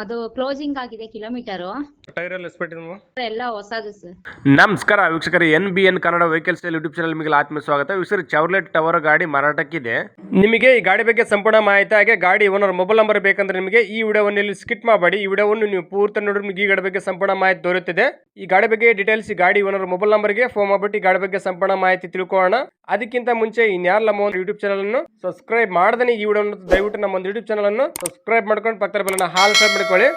ಅದು ಕ್ಲೋಸಿಂಗ್ ಆಗಿದೆ kilometre tyre ಎಲ್ಲ ಎಲ್ಲ ಹೊಸದು ಸರ್. ನಮಸ್ಕಾರ ವೀಕ್ಷಕರೇ N B N Kannada vehicle style YouTube channel ನಿಮಗೆ ಆತ್ಮ ಸ್ವಾಗತ ವೀಕ್ಷಕರು ಚೌರ್ಲೆಟ್ ಟವರ್ ಗಾಡಿ ಮಾರಾಟಕ್ಕಿದೆ. ನಿಮಗೆ ಈ ಗಾಡಿ ಬಗ್ಗೆ ಸಂಪೂರ್ಣ ಮಾಹಿತಿ ಹಾಗೆ ಗಾಡಿ ಓನರ್ ಮೊಬೈಲ್ ನಂಬರ್ ಬೇಕಂದ್ರೆ ನಿಮಗೆ ಈ ವಿಡಿಯೋವನ್ನು ಇಲ್ಲಿ ಸ್ಕಿಟ್ ಮಾಡಬೇಡಿ. ಈ ವಿಡಿಯೋವನ್ನು ನೀವು ಪೂರ್ತಿ ನೋಡಿದ್ರೆ ನಿಮಗೆ ಈ ಗಾಡಿ ಬಗ್ಗೆ ಸಂಪೂರ್ಣ ಮಾಹಿತಿ ದೊರೆಯುತ್ತದೆ. ಈ ಗಾಡಿ ಬಗ್ಗೆ ಡೀಟೇಲ್ಸ್ ಈ ಗಾಡಿ ಓನರ್ ಮೊಬೈಲ್ ನಂಬರ್ಗೆ ಫೋನ್ ಮಾಡ್ಬಿಟ್ಟು ಈ ಗಾಡಿ ಬಗ್ಗೆ ಸಂಪೂರ್ಣ ಮಾಹಿತಿ ತಿಳ್ಕೊಳ್ಳೋಣ. ಅದಕ್ಕಿಂತ ಮುಂಚೆ ಇನ್ಯಾರ ನಮ್ಮ ಒಂದು ಯೂಟ್ಯೂಬ್ ಚಾನಲ್ ಅನ್ನು ಸಬ್ಸ್ಕ್ರೈಬ್ ಮಾಡದೇ ಈ ವಿಡಿಯೋ ದಯವಿಟ್ಟು ನಮ್ಮ ಒಂದು ಯೂಟ್ಯೂಬ್ ಚಾನಲ್ ಅನ್ನು ಸಬ್ಸ್ಕ್ರೈಬ್ ಮಾಡ್ಕೊಂಡು ಪಕ್ಕದ ಬೆಲ್ಲ ಹಾಲ್ ಸಬ್ ಮಾಡ್ಕೊಳ್ಳಿ.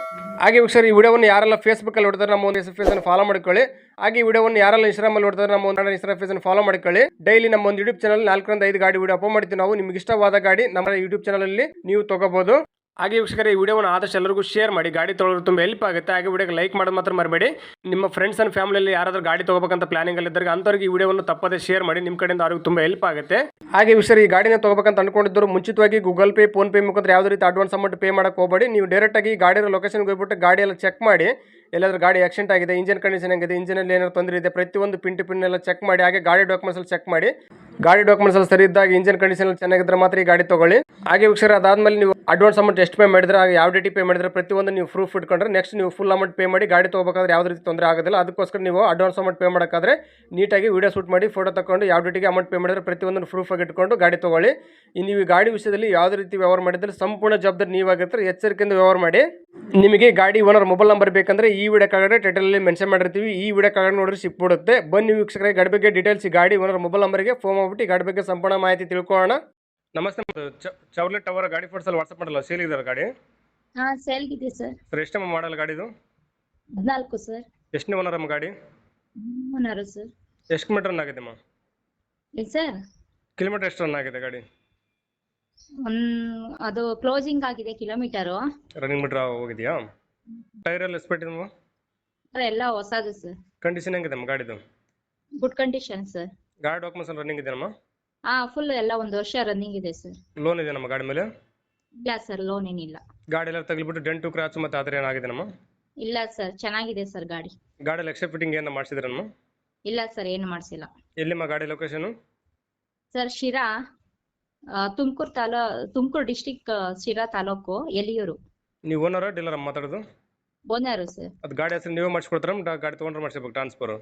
ಹಾಗೆ ಈ ವಿಡಿಯೋವನ್ನು ಯಾರೆಲ್ಲ ಫೇಸ್ಬುಕ್ ಅಲ್ಲಿ ನೋಡ್ತಾರೆ ನಮ್ಮ ಒಂದು ಫೇಸ್ ಅನ್ನು ಫಾಲೋ ಮಾಡ್ಕೊಳ್ಳಿ. ಹಾಗೆ ವಿಡಿಯೋವನ್ನು ಯಾರೆಲ್ಲ ಇನ್ಸ್ಟಾಗ್ರಾಮ್ ಅಲ್ಲಿ ನೋಡ್ತಾರೆ ನಮ್ಮ ಒಂದು ಇನ್ಸ್ಟಾಗ್ರಾಮ್ ಫೇಸ್ ಅನ್ನು ಫಾಲೋ ಮಾಡ್ಕೊಳ್ಳಿ. ಡೈಲಿ ನಮ್ಮ ಒಂದು ಯೂಟ್ಯೂಬ್ ಚಾನಲ್ ನಾಲ್ಕರಿಂದ ಐದು ಗಾಡಿ ವಿಡಿಯೋ ಅಪ್ಲೋಡ್ ಮಾಡ್ತೀವಿ. ನಾವು ನಿಮ್ಗೆ ಇಷ್ಟವಾದ ಗಾಡಿ ನಮ್ಮ ಯೂಟ್ಯೂಬ್ ಚಾನಲಲ್ಲಿ ನೀವು ತಗೋಬಹುದು ಹಾಗೆ ವೀಕ್ಷಕರೇ, ಈ ವಿಡಿಯೋವನ್ನು ಆದಷ್ಟು ಎಲ್ಲರಿಗೂ ಶೇರ್ ಮಾಡಿ. ಗಾಡಿ ತೊಗೊಳ್ಳೋದು ತುಂಬ ಹೆಲ್ಪ್ ಆಗುತ್ತೆ. ಹಾಗೆ ವಿಡಿಯೋಗೆ ಲೈಕ್ ಮಾಡೋದು ಮಾತ್ರ ಮರಬೇಡಿ. ನಿಮ್ಮ ಫ್ರೆಂಡ್ಸ್ ಅಂಡ್ ಫ್ಯಾಮಿಲಿಯಲ್ಲಿ ಯಾರಾದರೂ ಗಾಡಿ ತಗೋಬೇಕಂತ ಪ್ಲಾನಿಂಗ್ ಅಲ್ಲಿ ಇದ್ದರೆ ಅಂಥವ್ರಿಗೆ ಈ ವಿಡಿಯೋವನ್ನು ತಪ್ಪದೇ ಶೇರ್ ಮಾಡಿ. ನಿಮ್ಮ ಕಡೆಯಿಂದ ಅವ್ರಿಗೆ ತುಂಬ ಹೆಲ್ಪ್ ಆಗುತ್ತೆ. ಹಾಗೆ ವಿಷಯ ಈ ಗಾಡಿನ ತಗೋಬೇಕಂತ ಅನ್ಕೊಂಡಿದ್ದರು ಮುಂಚಿತವಾಗಿ ಗೂಗಲ್ ಪೇ ಫೋನ್ ಪೇ ಮುಖಾಂತರ ಯಾವುದೇ ರೀತಿ ಅಡ್ವಾನ್ಸ್ ಅಮೌಂಟ್ ಪೇ ಮಾಡಕ್ಕೆ ಹೋಗಬೇಡಿ. ನೀವು ಡೈರೆಕ್ಟಾಗಿ ಆಗಿ ಗಾಡಿ ಲೊಕೇಶನ್ಗೆ ಹೋಗ್ಬಿಟ್ಟು ಗಾಡಿ ಎಲ್ಲ ಚೆಕ್ ಮಾಡಿ. ಎಲ್ಲಾದ್ರೂ ಗಾಡಿ ಆಕ್ಸಿಡೆಂಟ್ ಆಗಿದೆ ಇಂಜಿನ್ ಕಂಡೀಷನ್ ಆಗಿದೆ ಇಂಜಿನಲ್ಲಿ ಏನಾದ್ರು ತೊಂದರೆ ಇದೆ, ಪ್ರತಿಯೊಂದು ಪಿನ್ ಟು ಪಿನ್ ಎಲ್ಲ ಚೆಕ್ ಮಾಡಿ, ಹಾಗೆ ಗಾಡಿ ಡಾಕ್ಯುಮೆಂಟ್ಸ್ ಎಲ್ಲ ಚೆಕ್ ಮಾಡಿ. ಗಾಡಿ ಡಾಕ್ಯುಮೆಂಟ್ಸ್ ಅಲ್ಲಿ ಸರಿ ಇದ್ದಾಗ ಇಂಜಿನ್ ಕಂಡೀಷನ್ ಚೆನ್ನಾಗಿದ್ರೆ ಮಾತ್ರ ಈ ಗಾಡಿ ತಗೊಳ್ಳಿ. ಹಾಗೆ ವೀಕ್ಷರ ಅದಾದ್ಮೇಲೆ ನೀವು ಅಡ್ವಾನ್ಸ್ ಅಮೌಂಟ್ ಎಷ್ಟು ಪೇ ಮಾಡಿದ್ರೆ, ಹಾಗೆ ಯಾವ ಡೇಟಿ ಪೇ ಮಾಡಿದ್ರೆ, ಪ್ರತಿಯೊಂದು ನೀವು ಪ್ರೂಫ್ ಇಟ್ಕೊಂಡ್ರೆ ನೆಕ್ಸ್ಟ್ ನೀವು ಫುಲ್ ಅಮೌಂಟ್ ಪೇ ಮಾಡಿ ಗಾಡಿ ತಗೋಬೇಕಾದ್ರೆ ಯಾವುದೇ ರೀತಿ ತೊಂದರೆ ಆಗೋದಿಲ್ಲ. ಅದಕ್ಕೋಸ್ಕರ ನೀವು ಅಡ್ವಾನ್ಸ್ ಅಮೌಂಟ್ ಪೇ ಮಾಡೋಕ್ಕಾದ್ರೆ ನೀಟಾಗಿ ವಿಡಿಯೋ ಶೂಟ್ ಮಾಡಿ ಫೋಟೋ ತಗೊಂಡು ಯಾವ ಡೇಟಿಗೆ ಅಮೌಂಟ್ ಪೇ ಮಾಡಿದ್ರೆ ಪ್ರತಿಯೊಂದನ್ನು ಪ್ರೂಫ್ ಆಗಿ ಇಟ್ಕೊಂಡು ಗಾಡಿ ತಗೊಳ್ಳಿ. ನೀವು ಈ ಗಾಡಿ ವಿಷಯದಲ್ಲಿ ಯಾವುದೇ ರೀತಿ ವ್ಯವಹಾರ ಮಾಡಿದ್ರೆ ಸಂಪೂರ್ಣ ಜವಾಬ್ದಾರಿ ನೀವಾಗಿರ್ತಾರೆ. ಎಚ್ಚರಿಕೆಯಿಂದ ವ್ಯವಹಾರ ಮಾಡಿ. ನಿಮಗೆ ಗಾಡಿ ಓನರ್ ಮೊಬೈಲ್ ನಂಬರ್ ಬೇಕಂದ್ರೆ ಈ ವಿಡಿಯೋ ಕೆಳಗಡೆ ಟೈಟಲಲ್ಲಿ ಮೆನ್ಷನ್ ಮಾಡಿರ್ತೀವಿ. ಈ ವಿಡಿಯೋ ಕಾಗಡೆ ನೋಡಿದ್ರೆ ಸಿಕ್ಬಿಡುತ್ತೆ. ಬನ್ನಿ ವೀಕ್ಷಕರೇ ಗಾಡಿ ಬಗ್ಗೆ ಡೀಟೇಲ್ಸ್ ಗಾಡಿ ಓನರ್ ಮೊಬೈಲ್ ನಂಬರ್ಗೆ ಫೋನ್ ಮಾಡ್ಬಿಟ್ಟು ಗಾಡಿ ಬಗ್ಗೆ ಸಂಪೂರ್ಣ ಮಾಹಿತಿ ತಿಳ್ಕೊಳ್ಳೋಣ. ನಮಸ್ತೆ ಚೌರ್ಲೆಟ್ ಟವರ್ ಗಾಡಿ ಫೋಟೋಸಲ್ಲಿ ವಾಟ್ಸಪ್ ಮಾಡಲ್ಲ ಸೇಲ್ ಇದ್ದಾರೆ ಗಾಡಿ? ಹಾ ಇದೆ ಸರ್ ಸರ್ ಎಷ್ಟು ಮಾಡಲ್ಲ ಗಾಡಿದು ಹದಿನಾಲ್ಕು ಸರ್ ಎಷ್ಟನೇ ಓನರ್ ಅಮ್ಮ ಗಾಡಿ? ಓನರ್ ಸರ್ ಎಷ್ಟು ಕಿಲೋಮೀಟರ್ ರನ್ ಆಗಿದೆ ಅಮ್ಮ? ಸರ್ ಕಿಲೋಮೀಟರ್ ಎಷ್ಟು ರನ್ ಆಗಿದೆ ಗಾಡಿ? ಅದು ಕ್ಲೋಸಿಂಗ್ ಆಗಿದೆ ಕಿಲೋಮೀಟರ್ ರನ್ನಿಂಗ್ ಮೀಟರ್ ಹೋಗಿದೆಯಾ? ಟೈರ್ ಎಲ್ಲ ಎಷ್ಟು ನೀವು ಎಲ್ಲ ಹೊಸದು ಸರ್. ಕಂಡೀಷನ್ ಹೆಂಗಿದೆ ನಮ್ಮ ಗಾಡಿದು? Good condition sir. ಗಾಡಿ ಡಾಕ್ಯುಮೆಂಟ್ಸ್ ರನ್ನಿಂಗ್ ಇದೆ ನಮ್ಮ ಹಾ ಫುಲ್ ಎಲ್ಲ ಒಂದು ವರ್ಷ ರನ್ನಿಂಗ್ ಇದೆ ಸರ್. ಲೋನ್ ಇದೆ ನಮ್ಮ ಗಾಡಿ ಮೇಲೆ? ಇಲ್ಲ ಸರ್ ಲೋನ್ ಏನಿಲ್ಲ. ಗಾಡಿ ಎಲ್ಲ ತಗ್ಲಿಬಿಟ್ಟು ಡೆಂಟು ಕ್ರಾಚ್ ಮತ್ತೆ ಆ ಥರ ಏನಾಗಿದೆ ನಮ್ಮ ಇಲ್ಲ ಸರ್ ಚೆನ್ನಾಗಿದೆ ಸರ್ ಗಾಡಿ. ಗಾಡಿ ಎಕ್ಸ್ಟ್ರಾ ಫಿಟ್ಟಿಂಗ್ ಏನು ಮಾಡಿಸಿದ್ರೆ ನಮ್ಮ ಇಲ್ಲ ಸರ್ ಏನು ಮಾಡಿಸಿಲ್ಲ. ಎಲ್ಲಿಮ್ಮ ಗಾಡಿ ಲೊಕೇಶನ್ ಸರ್ ಶಿರಾ. ತುಮಕೂರು ತಾಲೂ ತುಮಕೂರು ಡಿಸ್ಟಿಕ್ ಶಿರಾ ತಾಲೂಕು ಎಲಿಯೂರು. ನೀವು ಓನರ ಡೀಲರ್ ಮಾತಾಡೋದು? Owner sir. ಅದು ಗಾಡಿ ಹೆಸರು ನೀವೇ ಮಾಡಿಸ್ಕೊಡ್ತಾರ ಗಾಡಿ ತೊಗೊಂಡ್ರೆ ಮಾಡಿಸ್ಬೇಕು ಟ್ರಾನ್ಸ್ಫರ್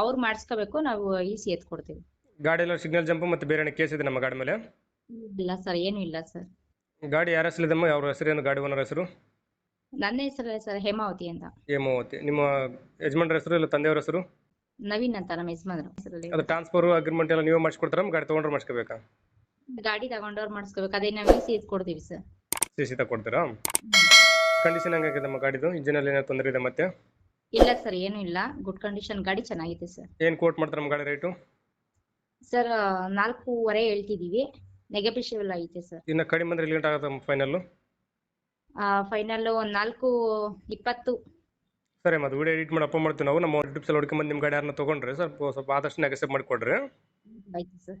ಅವ್ರು ಮಾಡಿಸ್ಕೋಬೇಕು ನಾವು ಈಸಿ ಎತ್ಕೊಡ್ತೀವಿ. ಗಾಡಿ ಎಲ್ಲ ಸಿಗ್ನಲ್ ಜಂಪ್ ಮತ್ತೆ ಬೇರೆ ಕೇಸ್ ಇದೆ ನಮ್ಮ ಗಾಡಿ ಮೇಲೆ? ಇಲ್ಲ ಸರ್ ಏನು ಇಲ್ಲ ಸರ್. ಗಾಡಿ ಯಾರ ಹೆಸರಿದಮ್ಮ ಅವ್ರ ಏನು ಗಾಡಿ ಓನರ್ ಹೆಸರು? ನನ್ನ ಹೆಸರು ಸರ್ ಹೇಮಾವತಿ ಅಂತ. ಹೇಮಾವತಿ. ನಿಮ್ಮ ಯಜಮಾನ್ರ ಹೆಸರು ಇಲ್ಲ ತಂದೆಯವ್ರ ಹೆಸರು? ನವೀನ್ ಅಂತ ನಮ್ಮ ಯಜಮಾನ್ರ ಹೆಸರಲ್ಲಿ. ಅದು ಟ್ರಾನ್ಸ್ಫರ್ ಅಗ್ರಿಮೆಂಟ್ ಎಲ್ಲ ನೀವೇ ಮಾಡಿಸ್ಕೊಡ್ತಾರ ಗಾಡಿ ತೊಗೊಂಡ್ರೆ ಮಾಡಿಸ್ಕೋಬೇಕಾ? ಗಾಡಿ ತಗೊಂಡವ್ರು ಮಾಡಿಸ್ಕೋಬೇಕು. ಅದೇ ನಾವು ಸೀಸ್ ಕೊಡ್ತೀವಿ ಸರ್ ಸಿ ಸಿ ತಗೊಡ್ತೀರಾ? ಕಂಡೀಷನ್ ಹೆಂಗಾಗಿದೆ ನಮ್ಮ ಗಾಡಿದು? ಇಂಜಿನಲ್ಲಿ ಏನಾದ್ರು ತೊಂದರೆ ಇದೆ ಮತ್ತೆ? ಇಲ್ಲ ಸರ್ ಏನು ಇಲ್ಲ. ಗುಡ್ ಕಂಡೀಷನ್ ಗಾಡಿ ಚೆನ್ನಾಗಿದೆ ಸರ್ ಏನು ಕೋಟ್ ಮಾಡ್ತಾರೆ ನಮ್ಮ ಗಾಡಿ ರೇಟು ಸರ್ ನಾಲ್ಕೂವರೆ ಹೇಳ್ತಿದೀವಿ ನೆಗೆಟಿವ್ ಐತೆ ಸರ್ ಇನ್ನು ಕಡಿಮೆ ಅಂದ್ರೆ ಲೇಟ್ ಆಗುತ್ತೆ ಫೈನಲ್ಲು ಫೈನಲ್ ಒಂದ್ ನಾಲ್ಕು ಇಪ್ಪತ್ತು. ಸರಿ ಮತ್ತೆ ವಿಡಿಯೋ ಎಡಿಟ್ ಮಾಡಿ ಅಪ್ಲೋಡ್ ಮಾಡ್ತೀವಿ ನಾವು. ನಮ್ಮ ಯೂಟ್ಯೂಬ್ ಸಲ ಬಂದು ನಿಮ್ಮ ಗಾಡಿ ಯಾರನ್ನ ತಗೊಂಡ್ರೆ ಸ್ವಲ್ಪ ಸ್ವಲ್ಪ ಆದಷ್ಟು ಅಕ್ಸೆಪ್ಟ್ ಮಾಡಿಕೊಡ್ರಿ. ಆಯ್ತು ಸರ್